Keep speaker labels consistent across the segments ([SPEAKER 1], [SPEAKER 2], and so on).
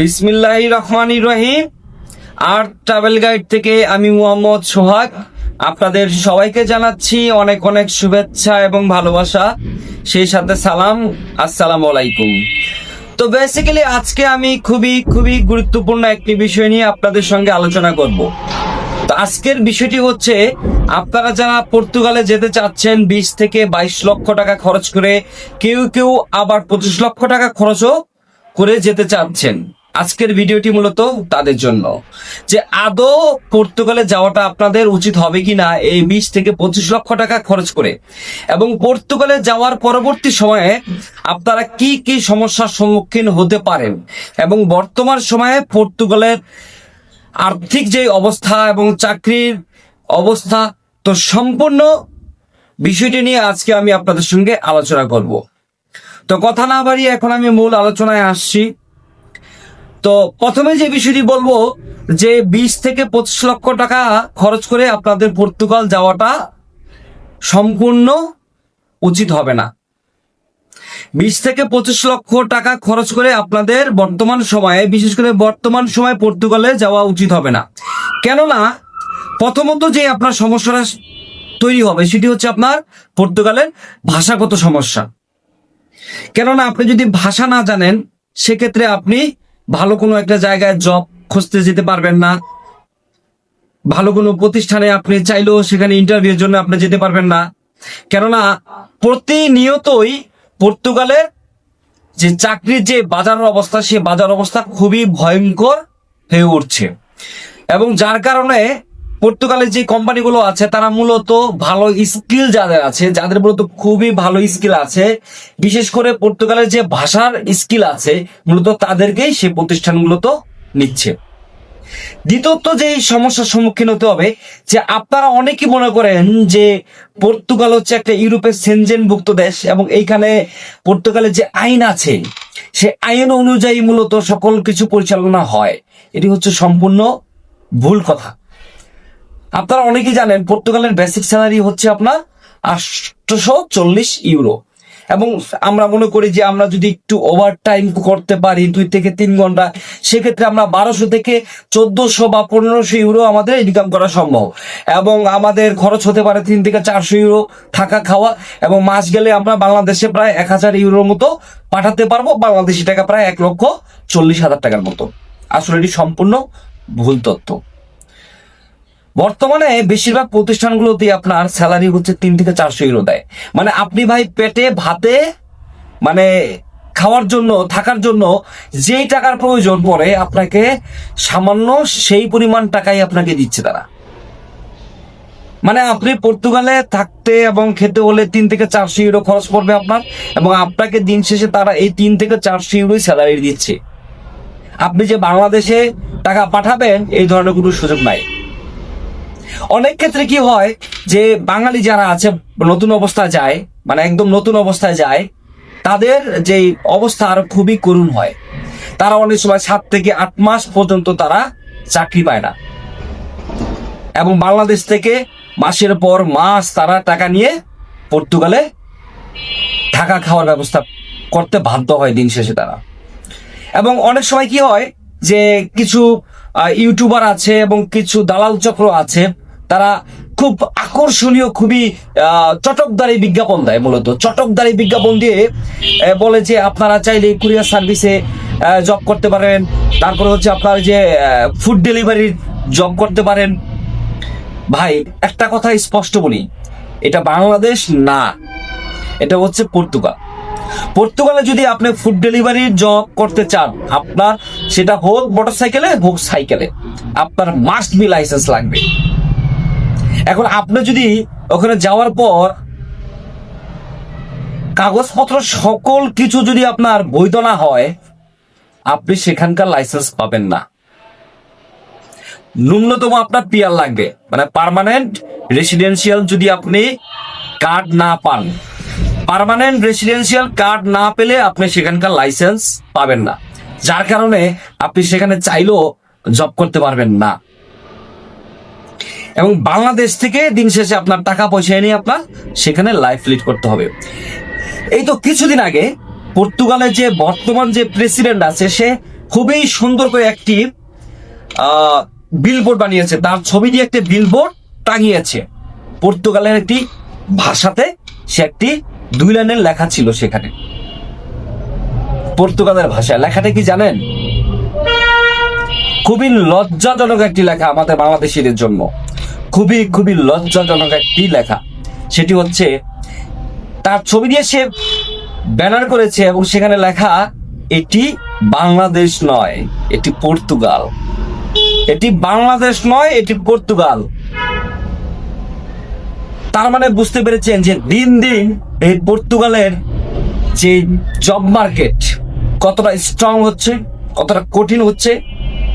[SPEAKER 1] বিসমিল্লাহ রহমান রহিম। আর ট্রাভেল গাইড থেকে আমি মোহাম্মদ সোহাগ। আপনাদের সবাইকে জানাচ্ছি অনেক অনেক শুভেচ্ছা এবং ভালোবাসা। সেই সাথে সালাম, আসসালামু আলাইকুম। তো বেসিক্যালি আজকে আমি খুবই খুবই গুরুত্বপূর্ণ একটি বিষয় নিয়ে আপনাদের সঙ্গে আলোচনা করব। তো আজকের বিষয়টি হচ্ছে, আপনারা যারা পর্তুগালে যেতে চাচ্ছেন, বিশ থেকে বাইশ লক্ষ টাকা খরচ করে কেউ কেউ আবার পঁচিশ লক্ষ টাকা খরচও করে যেতে চাচ্ছেন। আজকের ভিডিওটি মূলত তাদের জন্য। যে আদৌ পর্তুগালে যাওয়াটা আপনাদের উচিত হবে কি না এই বিশ থেকে পঁচিশ লক্ষ টাকা খরচ করে। এবং পর্তুগালে যাওয়ার পরবর্তী সময়ে আপনারা কি কি সমস্যার সম্মুখীন হতে পারেন? এবং বর্তমান সময়ে পর্তুগালের আর্থিক যে অবস্থা এবং চাকরির অবস্থা, তো সম্পূর্ণ বিষয়টি নিয়ে আজকে আমি আপনাদের সঙ্গে আলোচনা করব। তো কথা না বাড়িয়ে এখন আমি মূল আলোচনায় আসছি। তো প্রথমে যে বিষয়টি বলব, যে বিশ থেকে পঁচিশ লক্ষ টাকা খরচ করে আপনাদের পর্তুগাল যাওয়াটা সম্পূর্ণ উচিত হবে না। বিশ থেকে পঁচিশ লক্ষ টাকা খরচ করে আপনাদের বর্তমান সময়ে, বিশেষ করে বর্তমান সময়ে পর্তুগালে যাওয়া উচিত হবে না। কেননা, প্রথমত যে আপনার সমস্যাটা তৈরি হবে, সেটি হচ্ছে আপনার পর্তুগালের ভাষাগত সমস্যা। কেননা, আপনি যদি ভাষা না জানেন, সেক্ষেত্রে আপনি ভালো কোনো একটা জায়গায় জব খুঁজতে যেতে পারবেন না। ভালো কোনো প্রতিষ্ঠানে আপনি চাইলেও সেখানে ইন্টারভিউর জন্য আপনি যেতে পারবেন না। কেননা প্রতিনিয়তই পর্তুগালের যে চাকরির যে বাজারের অবস্থা, সে বাজার অবস্থা খুবই ভয়ঙ্কর হয়ে উঠছে। এবং যার কারণে পর্তুগালের যে কোম্পানিগুলো আছে, তারা মূলত ভালো স্কিল যাদের আছে, যাদের মূলত খুবই ভালো স্কিল আছে, বিশেষ করে পর্তুগালের যে ভাষার স্কিল আছে, মূলত তাদেরকেই সে প্রতিষ্ঠানগুলোতে নিচ্ছে। দ্বিতীয়ত যে সমস্যার সম্মুখীন হতে হবে, যে আপনারা অনেকেই মনে করেন যে পর্তুগাল হচ্ছে একটা ইউরোপের সেনজেনভুক্ত দেশ এবং এইখানে পর্তুগালের যে আইন আছে সে আইন অনুযায়ী মূলত সকল কিছু পরিচালনা হয়। এটি হচ্ছে সম্পূর্ণ ভুল কথা। আপনারা অনেকেই জানেন, পর্তুগালের বেসিক স্যালারি হচ্ছে আপনার আটশোশো চল্লিশ ইউরো এবং আমরা মনে করি যে আমরা যদি একটু ওভার টাইম করতে পারি দুই থেকে তিন ঘণ্টা, সেক্ষেত্রে আমরা বারোশো থেকে চোদ্দশো বা পনেরোশো ইউরো আমাদের ইনকাম করা সম্ভব। এবং আমাদের খরচ হতে পারে তিন থেকে চারশো ইউরো থাকা খাওয়া, এবং মাস গেলে আমরা বাংলাদেশে প্রায় এক হাজার ইউরোর মতো পাঠাতে পারব, বাংলাদেশি টাকা প্রায় এক লক্ষ চল্লিশ হাজার টাকার মতো। আসলে এটি সম্পূর্ণ ভুল তথ্য। বর্তমানে বেশিরভাগ প্রতিষ্ঠানগুলোতে আপনার স্যালারি হচ্ছে তিন থেকে চারশো ইউরো দেয়। মানে আপনি ভাই পেটে, ভাতে মানে খাওয়ার জন্য, থাকার জন্য যেই টাকার প্রয়োজন পড়ে আপনাকে সামান্য সেই পরিমাণ টাকাই আপনাকে দিচ্ছে তারা। মানে আপনি পর্তুগালে থাকতে এবং খেতে হলে তিন থেকে চারশো ইউরো খরচ পড়বে আপনার এবং আপনাকে দিন শেষে তারা এই তিন থেকে চারশো ইউরোই স্যালারি দিচ্ছে। আপনি যে বাংলাদেশে টাকা পাঠাবেন, এই ধরনের কোনো সুযোগ নাই। অনেক ক্ষেত্রে কি হয় যে বাঙালি যারা আছে, নতুন অবস্থায় যায় মানে একদম নতুন অবস্থায় যায়, তাদের যে অবস্থা আরও খুবই করুণ হয়। তারা অনেক সময় সাত থেকে আট মাস পর্যন্ত তারা চাকরি পায় না। এবং বাংলাদেশ থেকে মাসের পর মাস তারা টাকা নিয়ে পর্তুগালে থাকা খাওয়ার ব্যবস্থা করতে বাধ্য হয় দিন শেষে তারা। এবং অনেক সময় কি হয় যে কিছু ইউটিউবার আছে এবং কিছু দালাল চক্র আছে, তারা খুব আকর্ষণীয়, খুবই চটকদারি বিজ্ঞাপন দেয় মূলত। চটকদারি বিজ্ঞাপন দিয়ে বলে যে আপনারা চাইলে কুরিয়ার সার্ভিসে জব করতে পারেন। তারপরে হচ্ছে আপনার যে ফুড ডেলিভারির জব করতে পারেন। ভাই, একটা কথা স্পষ্ট বলি, এটা বাংলাদেশ না, এটা হচ্ছে পর্তুগাল। পর্তুগালে যদি আপনি ফুড ডেলিভারির জব করতে চান, আপনার সেটা হোক মোটরসাইকেলে হোক সাইকেলে আপনার মাস্ট বি লাইসেন্স লাগবে। এখন আপনি যদি ওখানে যাওয়ার পর কাগজপত্র সকল কিছু যদি আপনার বৈধ না হয়, আপনি সেখানকার লাইসেন্স পাবেন না। ন্যূনতম আপনার পিয়ার লাগবে। মানে পার্মানেন্ট রেসিডেন্সিয়াল যদি আপনি কার্ড না পান পার্মানেন্ট রেসিডেন্সিয়াল কার্ড না পেলে আপনি সেখানকার লাইসেন্স পাবেন না। যার কারণে আপনি সেখানে চাইলেও জব করতে পারবেন না। এবং বাংলাদেশ থেকে দিন শেষে আপনার টাকা পয়সা এনে আপনার সেখানে লাইফ লিড করতে হবে। এই তো কিছুদিন আগে পর্তুগালের যে বর্তমান যে প্রেসিডেন্ট আছে, সে খুবই সুন্দর করে একটি বিলবোর্ড বানিয়েছে। তার ছবি দিয়ে একটি বিলবোর্ড টাঙিয়েছে। পর্তুগালের একটি ভাষাতে সে একটি দুই লাইনের লেখা ছিল সেখানে। পর্তুগালের ভাষা লেখাটা কি জানেন? খুবই লজ্জাজনক একটি লেখা আমাদের বাংলাদেশিদের জন্য। খুবই খুবই লজ্জাজনক একটি লেখা। সেটি হচ্ছে, তার ছবি দিয়ে সে ব্যানার করেছে এবং সেখানে লেখা, এটি বাংলাদেশ নয়, এটি পর্তুগাল। এটি বাংলাদেশ নয়, এটি পর্তুগাল। তার মানে বুঝতে পেরেছেন যে দিন দিন এই পর্তুগালের যে জব মার্কেট কতটা স্ট্রং হচ্ছে, কতটা কঠিন হচ্ছে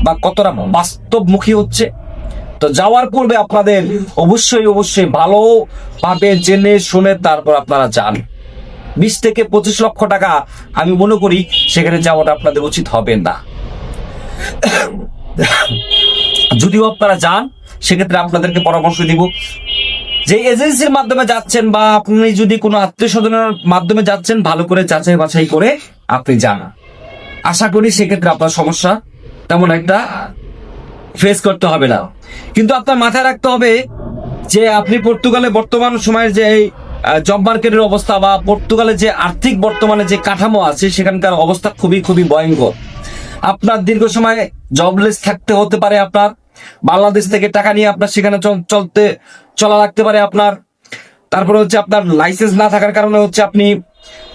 [SPEAKER 1] বা কতটা বাস্তবমুখী হচ্ছে, তো যাওয়ার পূর্বে আপনাদের অবশ্যই অবশ্যই ভালোভাবে জেনে, শুনে তারপর আপনারা যান। বিশ থেকে পঁচিশ লক্ষ টাকা আমি মনে করি সেখানে যাওয়াটা আপনাদের উচিত হবে না। যদিও আপনারা যান, সেক্ষেত্রে আপনাদেরকে পরামর্শ দিব। যে এজেন্সির মাধ্যমে যাচ্ছেন বা আপনি যদি কোনো আত্মীয় স্বজনের মাধ্যমে যাচ্ছেন, ভালো করে যাচাই বাছাই করে আপনি যান। আশা করি সেক্ষেত্রে আপনার সমস্যা তেমন একটা ফেস করতে হবে না। কিন্তু আপনার মাথায় রাখতে হবে যে আপনি পর্তুগালে বর্তমান সময়ের যে এই জব মার্কেটের অবস্থা বা পর্তুগালে যে আর্থিক বর্তমানে যে কাঠামো আছে, সেখানকার অবস্থা খুবই খুবই ভয়ঙ্কর। আপনার দীর্ঘ সময় জবলেস থাকতে হতে পারে আপনার। বাংলাদেশ থেকে টাকা নিয়ে আপনার সেখানে চল- চলতে, চলা লাগতে পারে আপনার। তারপরে হচ্ছে আপনার লাইসেন্স না থাকার কারণে হচ্ছে আপনি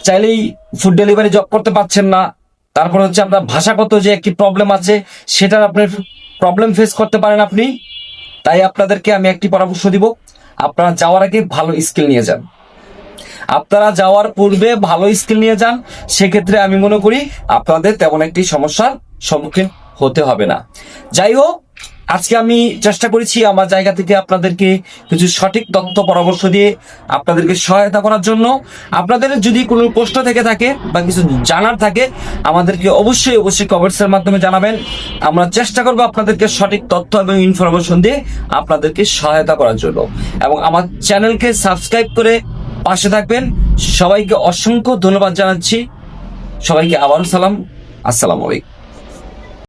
[SPEAKER 1] চাইলেই ফুড ডেলিভারি জব করতে পারছেন না। তারপরে হচ্ছে আপনার ভাষাগত যে একটি প্রবলেম আছে, সেটার আপনি প্রবলেম ফেস করতে পারেন আপনি। তাই আপনাদেরকে আমি একটি পরামর্শ দিব, আপনারা যাওয়ার আগে ভালো স্কিল নিয়ে যান। আপনারা যাওয়ার পূর্বে ভালো স্কিল নিয়ে যান, সেক্ষেত্রে আমি মনে করি আপনাদের তেমন একটি সমস্যার সম্মুখীন হতে হবে না। যাই হোক আজকে আমি চেষ্টা করেছি আমার জায়গা থেকে আপনাদেরকে কিছু সঠিক তথ্য, পরামর্শ দিয়ে আপনাদেরকে সহায়তা করার জন্য। আপনাদের যদি কোনো প্রশ্ন থেকে থাকে বা কিছু জানার থাকে, আমাদেরকে অবশ্যই অবশ্যই কমেন্টসের মাধ্যমে জানাবেন। আমরা চেষ্টা করব আপনাদেরকে সঠিক তথ্য এবং ইনফরমেশন দিয়ে আপনাদেরকে সহায়তা করার জন্য। এবং আমার চ্যানেলকে সাবস্ক্রাইব করে পাশে থাকবেন। সবাইকে অসংখ্য ধন্যবাদ জানাচ্ছি। সবাইকে আবারও সালাম। আসসালামু আলাইকুম।